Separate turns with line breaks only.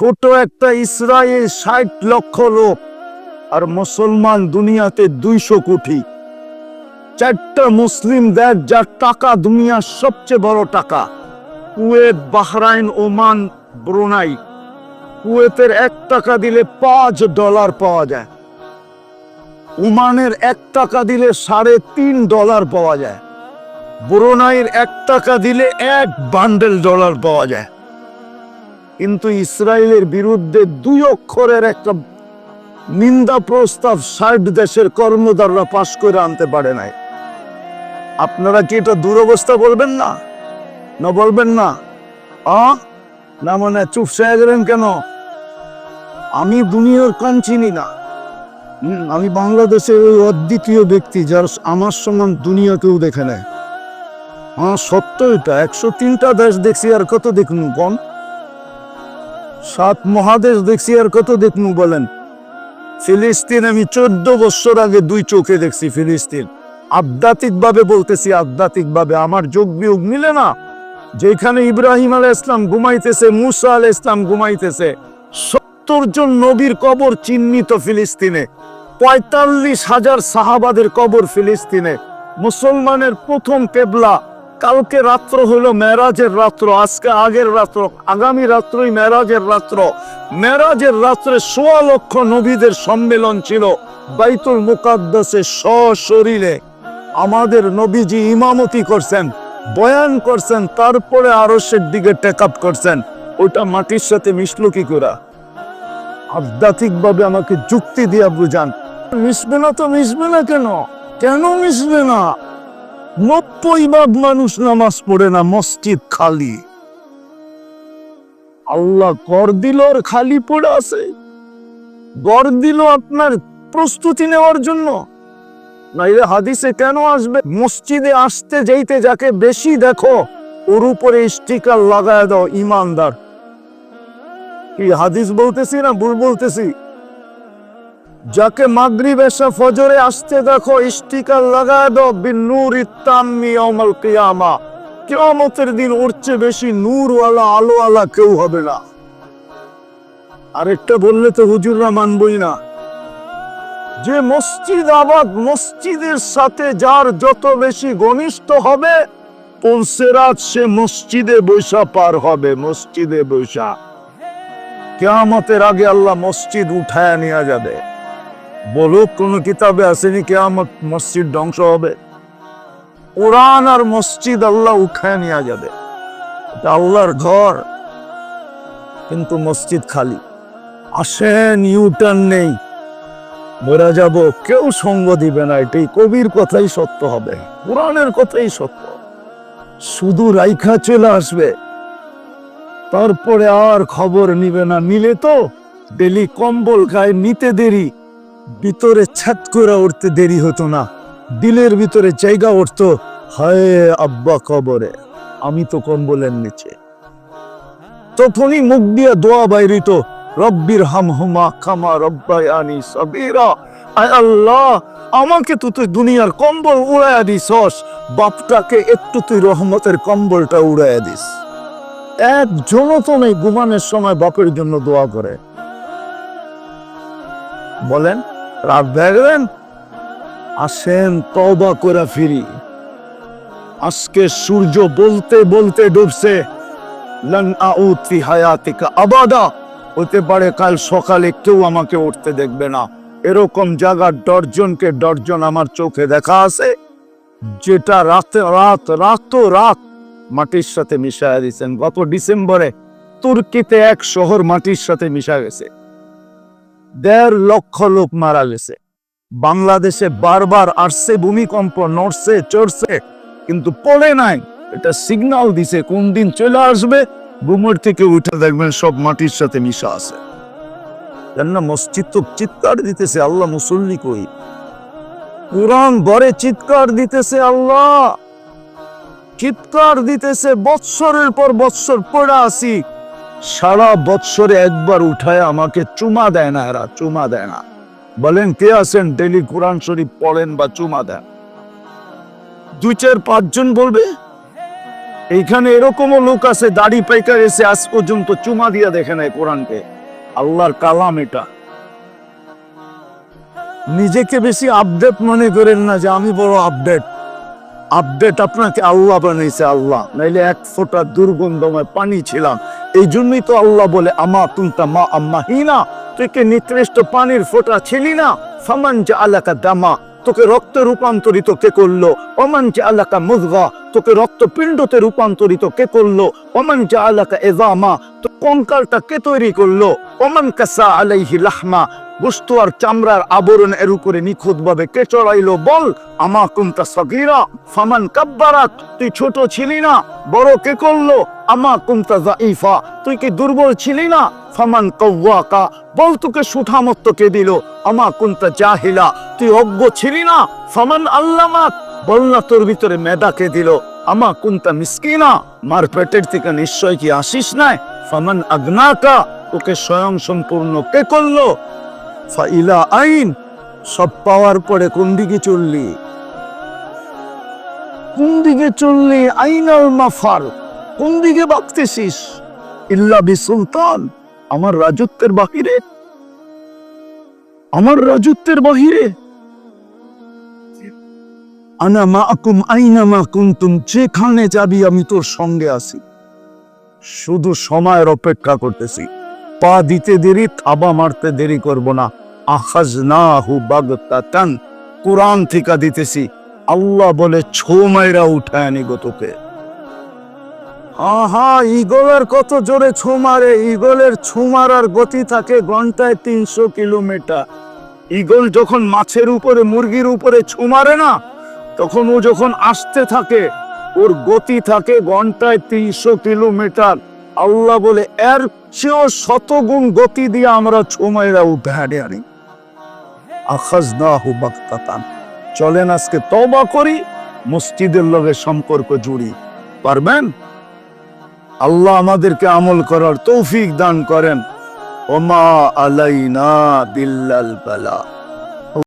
ছোট একটা ইসরায়েল ষাট লক্ষ লোক আর মুসলমান দুনিয়াতে দুইশো কোটি। চারটা মুসলিম দেশ যার টাকা দুনিয়ার সবচেয়ে বড় টাকা। Kuwait, Bahrain, Oman, Brunei. কুয়েতের এক টাকা দিলে পাঁচ ডলার পাওয়া যায়। ওমানের এক টাকা দিলে সাড়ে তিন ডলার পাওয়া যায়। ব্রুনাইয়ের এক টাকা দিলে এক বান্ডেল ডলার পাওয়া যায়। কিন্তু ইসরায়েলের বিরুদ্ধে দুই অক্ষরের একটা নিন্দা প্রস্তাব ষাট দেশের কর্মদাররা পাশ করে আনতে পারে নাই। আপনারা কি এটা দুরবস্থা বলবেন না? না বলবেন না? না মানে চুপসে গেলেন কেন? আমি দুনিয়ার কান চিনি না। আমি বাংলাদেশের ওই অদ্বিতীয় ব্যক্তি যার আমার সমান দুনিয়া কেউ দেখে নেয় হ্যাঁ সত্য এটা। একশো তিনটা দেশ দেখছি আর কত দেখুন কম সাত মহাদেশ দেখছি আর কত দেখনু বলেন? ফিলিস্তিন আমি চোদ্দ বছর আগে দুই চোখে দেখছি ফিলিস্তিন। আধ্যাত্মিক ভাবে বলতেছি আধ্যাত্মিক ভাবে আমার যোগ বিয়োগ মিলে না? যেখানে ইব্রাহিম আলাহ ইসলাম ঘুমাইতেছে, মুসা আলাহ ইসলাম ঘুমাইতেছে, সত্তর জন নবীর কবর চিহ্নিত ফিলিস্তিনে, পঁয়তাল্লিশ হাজার সাহাবাদের কবর ফিলিস্তিনে, মুসলমানের প্রথম কেবলা কালকে রাত্র হলো মেরাজের রাত্র, আজকে আগের রাত্র, আগামী রাত্রই মেরাজের রাত্র। মেরাজের রাত্রে সোয়া লক্ষ নবীদের সম্মেলন ছিল, বাইতুল মুকাদ্দাসে সশরীরে। আমাদের নবীজি ইমামতি করছেন, বয়ান করছেন, তারপরে আরশের দিকে টেক আপ করছেন। ওটা মাটির সাথে মিশলো কি করে? আধ্যাত্মিক ভাবে আমাকে যুক্তি দিয়া বুঝান। মিশবে না তো মিশবে না কেন? কেন মিশবে না? নব্বই ভাগ মানুষ নামাজ পড়ে না, মসজিদ খালি। আল্লাহ কর দিল খালি পড়ে আছে। গড় দিল আপনার প্রস্তুতি নেওয়ার জন্য। নাইলে হাদিসে কেন আসবে? মসজিদে আসতে যাইতে যাকে বেশি দেখো, ওর উপরে স্টিকার লাগায় দাও, ইমানদার। কি হাদিস বলতেছি না ভুল বলতেছি? যাকে মাগরিব এসা ফজরে আসতে দেখো স্টিকার লাগায় দাও বিনুর ইত্তাম্মি ইয়াউমাল কিয়ামা। কিয়ামতের দিন ওর বেশি নূরওয়ালা, আলোওয়ালা কেউ হবে না। আরেকটা বললে তো হুজুররা মানবই না। যে মসজিদ আবাদ, মসজিদের সাথে যার যত বেশি ঘনিষ্ঠ হবে পৌঁছেরাত সে মসজিদে বৈশা পার হবে, মসজিদে বৈশা। কেয়ামতের আগে আল্লাহ মসজিদ উঠায় নিয়ে যাবে। বলুক কোন কিতাবে আসেনি কেয়ামত, মসজিদ ধ্বংস হবে। কোরআন আর মসজিদ আল্লাহ উঠায় নিয়ে যাবে। আল্লাহর ঘর, কিন্তু মসজিদ খালি। আসেন ইউটার্ন নেই। মরা যাব, কেউ সঙ্গ দিবে না। এটাই কবির কথাই সত্য হবে, কোরআনের কথাই সত্য। শুধু রাইখা চলে আসবে। তারপরে আর খবর নিবে না। নিলে তো ডেলি কম্বল গায়ে নিতে দেরি। ভিতরে ছাত করে উঠতে দেরি হতো না। দিলের ভিতরে জায়গা উঠতো। হায় আব্বা কবরে, আমি তো কম্বলের নিচে। তখনই মুখ দিয়ে দোয়া বাইরিত, রব্বির হাম হুমা খামা রব্বায়ানি সবিরা আয় আল্লাহ, আমাকে তো তুই দুনিয়ার কম্বল উড়াইয়া দিছস। বাপটাকে একটু তুই রহমতের কম্বলটা উড়াইয়া দিস। একজনও তো নেই ঘুমানোর সময় বাপের জন্য দোয়া করে। বলেন রাত দেখবেন? আসেন তবা করে ফিরি। আজকে সূর্য বলতে বলতে ডুবছে। আবাদা। হতে পারে কাল সকালে কেউ আমাকে উঠতে দেখবে না। এরকম জায়গার ডর্জনকে ডর্জন আমার চোখে দেখা আছে, যেটা রাতে, রাত রাত রাত মাটির সাথে মিশায় দিয়েছেন। গত ডিসেম্বরে তুর্কিতে এক শহর মাটির সাথে মিশা গেছে। দেড় লক্ষ লোক মারা গেছে। বাংলাদেশে বারবার আসছে ভূমিকম্প, নড়ছে, চড়ছে, কিন্তু পড়ে নাই। এটা সিগন্যাল দিছে কোন দিন চলে আসবে। ঘুমের থেকে উঠে দেখবেন সব মাটির সাথে মিশা আছে। কেন মসজিদ তো চিৎকার দিতেছে, আল্লাহ মুসল্লি কই? কোরআন ঘরে চিৎকার দিতেছে আল্লাহ। চিৎকার দিতেছে, বৎসরের পর বৎসর পড়া আসি সারা বৎসরে একবার উঠায় আমাকে চুমা দেয় না এরা, চুমা দেয় না। বলেন, কে আছেন? ডেলি কোরআন শরীফ পড়েন বা চুমা দেন। দুই, চার, পাঁচজন বলবে? এইখানে এরকমও লোক আছে, দাড়ি পাইকার এসে আজ পর্যন্ত চুমা দিয়া দেখে নাই কোরআনকে। আল্লাহর কালাম এটা। নিজেকে বেশি আপডেট মনে করেন না যে আমি বড় আপডেট আপডেট আপনাকে আল্লাহ বানাইছে আল্লাহ। নাইলে এক ফোঁটা দুর্গন্ধময় পানি ছিলাম। এই জন্যই তো আল্লাহ বলে, আমা তুমটা মা আম্মা হিনা। তুই কে নিকৃষ্ট পানির ফোটা ছিলি না? ফামান যে আলাকা দামা। তোকে রক্তে রূপান্তরিত কে করল? অমান যে আলাকা মুজগা তোকে রক্তপিণ্ডতে রূপান্তরিত কে করল? অমান যে আলাকা এজামা। কঙ্কালটা কে তৈরি করল? অমান কাসা আলাইহি লাহমা, বস্তু আর চামড়ার আবরণ এর উপরে নিখুঁত ভাবে কে চড়াইলো? বল, আমা কুমটা সগিরা, ফামান কাব্বারাত, তুই ছোট ছিলি না, বড় কে করল? আমা কুমতা জাইফা তুই কি দুর্বল ছিলি না? ফামান কওয়াকা, বল তোকে সুঠামত্ত কে দিল? আমা কুমতা জাহিলা, তুই অজ্ঞ ছিলি না? ফামান আল্লামাক বল না তোর ভিতরে মেধা কে দিল? আমা কুমতা মিসকিনা, মার পেটের থেকে নিশ্চয় কি আসিস নাই? ফামান তোকে স্বয়ং সম্পূর্ণ কে করল? ফাইলা আইন, সব পাওয়ার পরে কোন দিকে চললি? কোন দিকে চললি আইনাল মাফার? কোন দিকে বাঁকতেছিস ইল্লা বি সুলতান, আমার রাজত্বের বাহিরে। আমার রাজত্বের বাহিরে। আনা মা মাকুম আইনা মা কুন্তুম, যেখানে যাবি আমি তোর সঙ্গে আছি। শুধু সময়ের অপেক্ষা করতেছি। পা দিতে দেরি, থাবা মারতে দেরি করব না। আখাজ না হু বাগতাতান, কোরআন থেকে দিতেছি। আল্লাহ বলে, ছো মাইরা উঠায় আনি গো তোকে। আহা ইগলের কত জোরে ছো মারে। ইগলের ছো মারার গতি থাকে ঘন্টায় তিনশো কিলোমিটার। ইগল যখন মাছের উপরে, মুরগির উপরে ছো মারে না, তখন ও যখন আসতে থাকে ওর গতি থাকে ঘন্টায় তিনশো কিলোমিটার। আল্লাহ বলে, এর চেয়েও শতগুণ গতি দিয়ে আমরা ছোমাইরা উঠে হাঁটে আখাজ না চলেন আজকে তবা করি, মসজিদের লগে সম্পর্ক জুড়ি। পারবেন? আল্লাহ আমাদেরকে আমল করার তৌফিক দান করেন। ওমা আলাইনা বিল্লাল বালা।